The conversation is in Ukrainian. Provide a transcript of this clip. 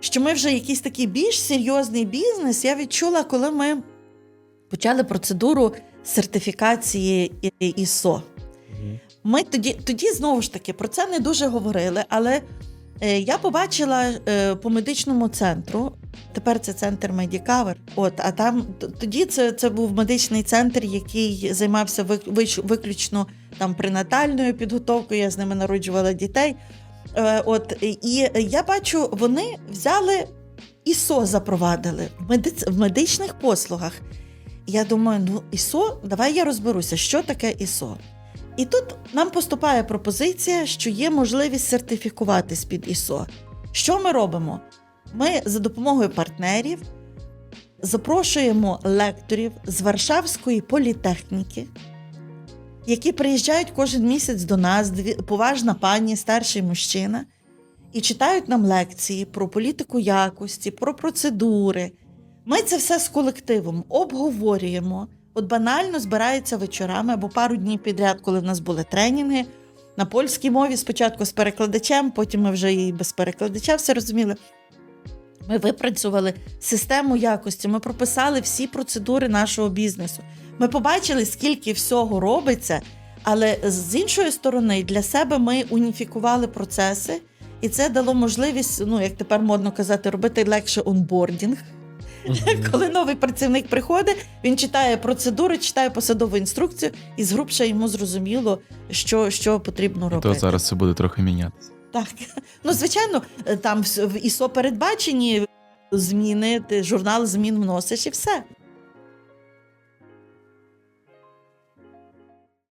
що ми вже якийсь такий більш серйозний бізнес, я відчула, коли ми почали процедуру сертифікації ІСО. Ми тоді, тоді знову ж таки про це не дуже говорили, але е, я побачила е, по медичному центру. Тепер це центр Медікавер. От, а там тоді це, це був медичний центр, який займався виключно там пренатальною підготовкою. Я з ними народжувала дітей. Е, от, і я бачу, вони взяли ІСО запровадили в, медиц- в медичних послугах. Я думаю, ну ІСО, давай я розберуся, що таке ІСО. І тут нам поступає пропозиція, що є можливість сертифікуватись під ІСО. Що ми робимо? Ми за допомогою партнерів запрошуємо лекторів з Варшавської політехніки, які приїжджають кожен місяць до нас, поважна пані, старший мужчина, і читають нам лекції про політику якості, про процедури. Ми це все з колективом обговорюємо. От банально збираються вечорами або пару днів підряд, коли в нас були тренінги на польській мові, спочатку з перекладачем, потім ми вже і без перекладача все розуміли. Ми випрацювали систему якості, ми прописали всі процедури нашого бізнесу. Ми побачили, скільки всього робиться, але з іншої сторони, для себе ми уніфікували процеси, і це дало можливість, ну як тепер модно казати, робити легше онбордінг. Коли новий працівник приходить, він читає процедури, читає посадову інструкцію, і згрубше йому зрозуміло, що, що потрібно І робити. то зараз це буде трохи мінятися. Так. Ну, звичайно, е, там в ІСО передбачені зміни, ти журнал змін вносиш і все.